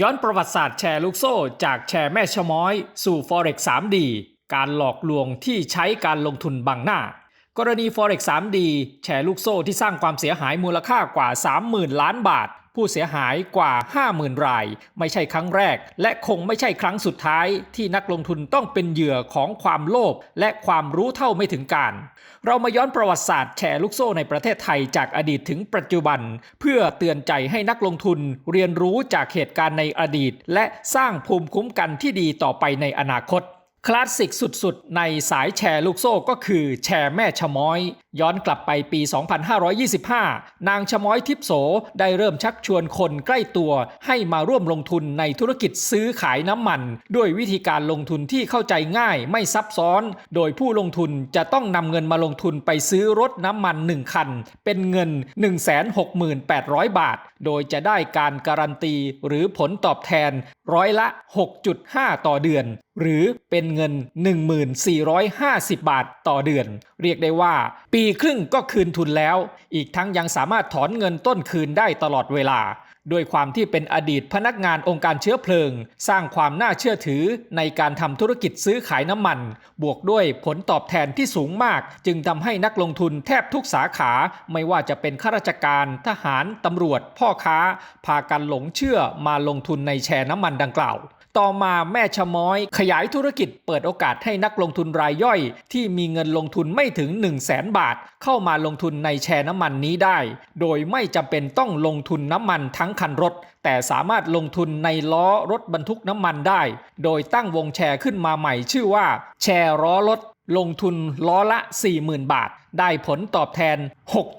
ย้อนประวัติศาสตร์แชร์ลูกโซ่จากแชร์แม่ชะม้อย สู่ Forex 3D การหลอกลวงที่ใช้การลงทุนบังหน้า กรณี Forex 3D แชร์ลูกโซ่ที่สร้างความเสียหายมูลค่ากว่า 30,000 ล้านบาท ผู้เสียหายกว่า 50,000 ราย ไม่ใช่ครั้งแรก และคงไม่ใช่ครั้งสุดท้าย ที่นักลงทุนต้องเป็นเหยื่อของความโลภและความรู้เท่าไม่ถึงการ เรามาย้อนประวัติศาสตร์แชร์ลูกโซ่ในประเทศไทยจากอดีตถึงปัจจุบัน เพื่อเตือนใจให้นักลงทุนเรียนรู้จากเหตุการณ์ในอดีต และสร้างภูมิคุ้มกันที่ดีต่อไปในอนาคต คลาสสิกสุดๆ ในสายแชร์ลูกโซ่ก็คือแชร์แม่ชะม้อย ย้อนกลับไปปี 2525 นางชะม้อยทิพโสได้เริ่มชักชวนคนใกล้ตัว ให้มาร่วมลงทุนในธุรกิจซื้อขายน้ำมัน ด้วยวิธีการลงทุนที่เข้าใจง่ายไม่ซับซ้อน โดยผู้ลงทุนจะต้องนำเงินมาลงทุนไปซื้อรถน้ำมัน 1 คัน เป็นเงิน 168,000 บาท โดยจะได้การการันตีหรือผลตอบแทนร้อยละ 6.5 ต่อเดือน หรือเป็นเงิน 1450 บาทต่อเดือน เรียกได้ว่า ปีครึ่งก็คืนทุนแล้ว อีกทั้งยังสามารถถอนเงินต้นคืนได้ตลอดเวลาด้วยความที่เป็นอดีตพนักงานองค์การเชื้อเพลิง สร้างความน่าเชื่อถือในการทำธุรกิจซื้อขายน้ำมัน บวกด้วยผลตอบแทนที่สูงมาก จึงทำให้นักลงทุนแทบทุกสาขา ไม่ว่าจะเป็นข้าราชการ ทหาร ตำรวจ พ่อค้า พากันหลงเชื่อมาลงทุนในแชร์น้ำมันดังกล่าว ต่อมาแม่ชะม้อย ขยายธุรกิจเปิดโอกาสให้นักลงทุนรายย่อย ที่มีเงินลงทุนไม่ถึง 1 0 0 0 0แสนบาท เข้ามาลงทุนในแชร์น้ำมันนี้ได้ โดยไม่จำเป็นต้องลงทุนน้ำมันทั้งคันรถ แต่สามารถลงทุนในล้อรถบรรทุกน้ำมันได้ โดยตั้งวงแชร์ขึ้นมาใหม่ชื่อว่า แชร์ล้อรถลงทุนล้อละ 40,000 บาท ได้ผลตอบแทน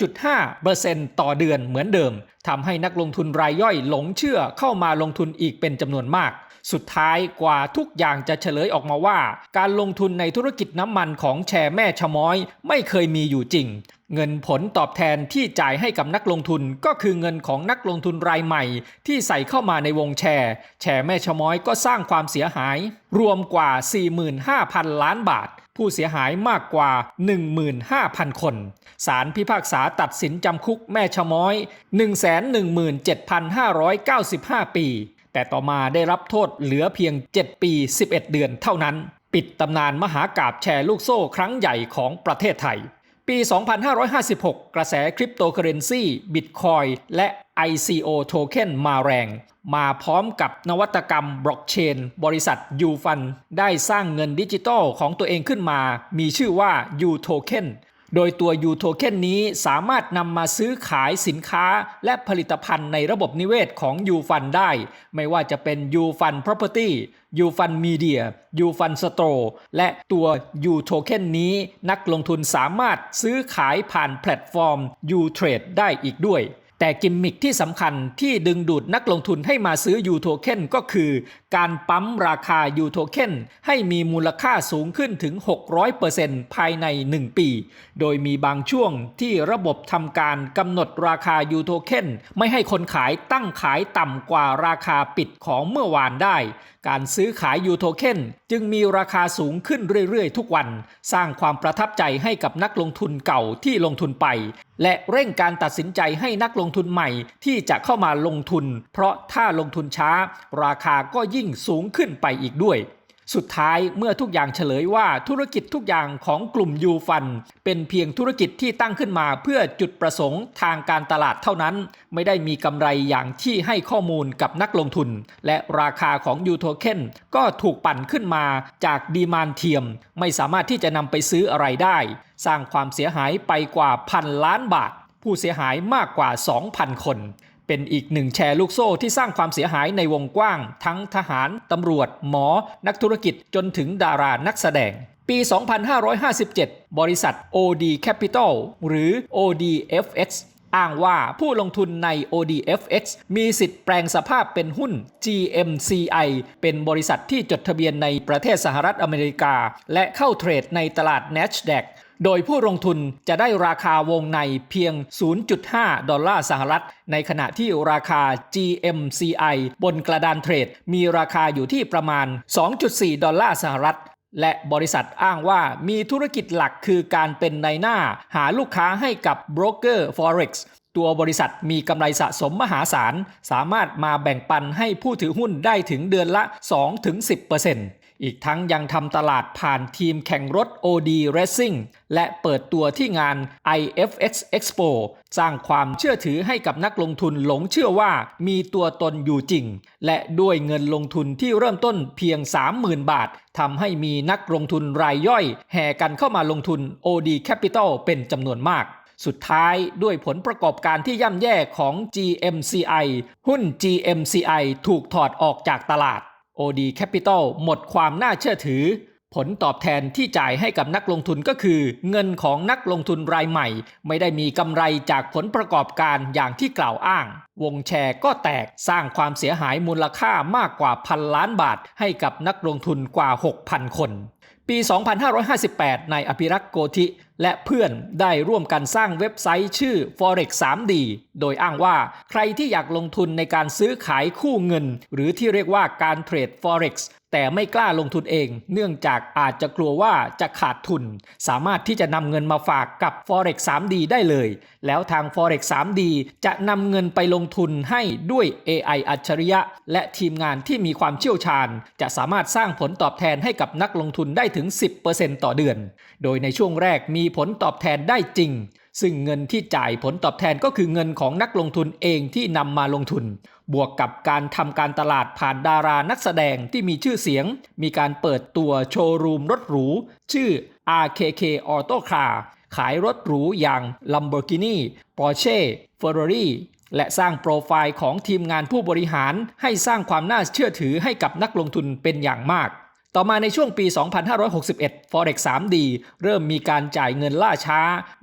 6.5%ต่อเดือนเหมือนเดิม ทำให้นักลงทุนรายย่อยหลงเชื่อเข้ามาลงทุนอีกเป็นจำนวนมาก สุดท้ายกว่าทุกอย่างจะเฉลยออกมาว่า การลงทุนในธุรกิจน้ำมันของแชร์แม่ชะม้อย ไม่เคยมีอยู่จริง เงินผลตอบแทนที่จ่ายให้กับนักลงทุนก็คือเงินของนักลงทุนรายใหม่ ที่ใส่เข้ามาในวงแชร์ แชร์แม่ชะม้อยก็สร้างความเสียหาย รวมกว่า 45,000 ล้านบาทผู้เสียหายมากกว่า 15,000 คน ศาลพิพากษาตัดสินจำคุกแม่ชะม้อย 117,595 ปี แต่ต่อมาได้รับโทษเหลือเพียง 7 ปี 11 เดือนเท่านั้น ปิดตำนานมหากาบแชร์ลูกโซ่ครั้งใหญ่ของประเทศไทย ปี 2556 กระแสคริปโตเคอเรนซีบิตคอยและ ICO โทเค็นมาแรง มาพร้อมกับนวัตกรรมบล็อกเชน บริษัท U Fund ได้สร้างเงินดิจิตอลของตัวเองขึ้นมา มีชื่อว่า U Token โดยตัว U Token นี้สามารถนำมาซื้อขายสินค้าและผลิตภัณฑ์ในระบบนิเวศของ U Fund ได้ ไม่ว่าจะเป็น U Fund Property U Fund Media U Fund Store และตัว U Token นี้นักลงทุนสามารถซื้อขายผ่านแพลตฟอร์ม U Trade ได้อีกด้วย แต่กิมมิคที่สำคัญที่ดึงดูดนักลงทุนให้มาซื้อ U Token ก็คือ การปั๊มราคา U Token ให้มีมูลค่าสูงขึ้นถึง 600%ภายใน 1 ปี โดยมีบางช่วงที่ระบบทำการกำหนดราคา U Token ไม่ให้คนขายตั้งขายต่ำกว่าราคาปิดของเมื่อวานได้ การซื้อขาย U Token จึงมีราคาสูงขึ้นเรื่อยๆ ทุกวัน สร้างความประทับใจให้กับนักลงทุนเก่าที่ลงทุนไปและเร่งการตัดสินใจให้นักลงทุนใหม่ที่จะเข้ามาลงทุน เพราะถ้าลงทุนช้า ราคาก็ยิ่งสูงขึ้นไปอีกด้วย สุดท้ายเมื่อทุกอย่างเฉลยว่าธุรกิจทุกอย่างของกลุ่มยูฟัน เป็นเพียงธุรกิจที่ตั้งขึ้นมาเพื่อจุดประสงค์ทางการตลาดเท่านั้น ไม่ได้มีกำไรอย่างที่ให้ข้อมูลกับนักลงทุน และราคาของยูโทเค็นก็ถูกปั่นขึ้นมาจากดีมานเทียม ไม่สามารถที่จะนำไปซื้ออะไรได้ สร้างความเสียหายไปกว่าพันล้านบาท ผู้เสียหายมากกว่า 2,000 คน เป็นอีกหนึ่งแชร์ลูกโซ่ที่สร้างความเสียหายในวงกว้าง ทั้งทหาร ตำรวจ หมอ นักธุรกิจจนถึงดารานักแสดง ปี 2557 บริษัท OD Capital หรือ ODFX อ้างว่าผู้ลงทุนใน ODFX มีสิทธิ์แปลงสภาพเป็นหุ้น GMCI เป็นบริษัทที่จดทะเบียนในประเทศสหรัฐอเมริกา และเข้าเทรดในตลาด NASDAQ โดยผู้ลงทุนจะได้ราคาวงในเพียง 0.5 ดอลลาร์สหรัฐ ในขณะที่ราคา GMCI บนกระดานเทรด มีราคาอยู่ที่ประมาณ 2.4 ดอลลาร์สหรัฐและบริษัทอ้างว่ามีธุรกิจหลักคือการเป็นในหน้า หาลูกค้าให้กับโบรกเกอร์ Forex ตัวบริษัทมีกำไรสะสมมหาศาล สามารถมาแบ่งปันให้ผู้ถือหุ้นได้ถึงเดือนละ 2-10% อีกทั้งยังทำตลาดผ่านทีมแข่งรถ OD Racing และเปิดตัวที่งาน IFX Expo สร้างความเชื่อถือให้กับนักลงทุนหลงเชื่อว่ามีตัวตนอยู่จริง และด้วยเงินลงทุนที่เริ่มต้นเพียง 30,000 บาททำให้มีนักลงทุนรายย่อย แห่กันเข้ามาลงทุน OD Capital เป็นจำนวนมากสุดท้ายด้วยผลประกอบการที่ย่ำแย่ของ GMCI หุ้น GMCI ถูกถอดออกจากตลาด OD Capital หมดความน่าเชื่อถือ ผลตอบแทนที่จ่ายให้กับนักลงทุนก็คือ เงินของนักลงทุนรายใหม่ ไม่ได้มีกำไรจากผลประกอบการอย่างที่กล่าวอ้าง วงแชร์ก็แตกสร้างความเสียหายมูลค่ามากกว่าพันล้านบาทให้กับนักลงทุนกว่า 6,000 คน ปี 2558 นายอภิรักษ์โกธิ และเพื่อนได้ร่วมกันสร้างเว็บไซต์ชื่อ forex 3d โดยอ้างว่าใครที่อยากลงทุนในการซื้อขายคู่เงิน หรือที่เรียกว่าการเทรด forex แต่ไม่กล้าลงทุนเอง เนื่องจากอาจจะกลัวว่าจะขาดทุน สามารถที่จะนำเงินมาฝากกับ forex 3d ได้เลย แล้วทาง forex 3d จะนำเงินไปลงทุนให้ด้วย AI อัจฉริยะ และทีมงานที่มีความเชี่ยวชาญ จะสามารถสร้างผลตอบแทนให้กับนักลงทุนได้ถึง 10%ต่อเดือน โดยในช่วงแรกมีผลตอบแทนได้จริงซึ่งเงินที่จ่ายผลตอบแทนก็คือเงินของนักลงทุนเองที่นำมาลงทุน บวกกับการทำการตลาดผ่านดารานักแสดงที่มีชื่อเสียง มีการเปิดตัวโชว์รูมรถหรู ชื่อ RKK Auto Car ขายรถหรูอย่าง Lamborghini Porsche Ferrari และสร้างโปรไฟล์ของทีมงานผู้บริหารให้สร้างความน่าเชื่อถือให้กับนักลงทุนเป็นอย่างมากต่อมาในช่วงปี 2561 Forex 3D เริ่มมีการจ่ายเงินล่าช้า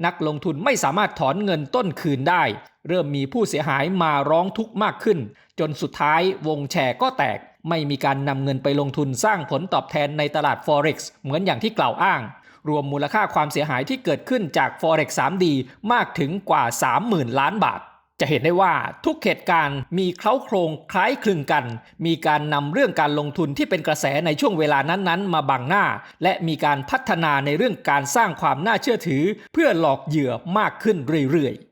นักลงทุนไม่สามารถถอนเงินต้นคืนได้ เริ่มมีผู้เสียหายมาร้องทุกข์มากขึ้น จนสุดท้ายวงแชร์ก็แตก ไม่มีการนำเงินไปลงทุนสร้างผลตอบแทนในตลาด Forex เหมือนอย่างที่กล่าวอ้าง รวมมูลค่าความเสียหายที่เกิดขึ้นจาก Forex 3D มากถึงกว่า 30,000 ล้านบาทจะเห็นได้ว่าทุกเหตุการณ์มีเคล้าโครงคล้ายคลึงกัน มีการนำเรื่องการลงทุนที่เป็นกระแสในช่วงเวลานั้นๆ มาบังหน้า และมีการพัฒนาในเรื่องการสร้างความน่าเชื่อถือ เพื่อหลอกเหยื่อมากขึ้นเรื่อยๆ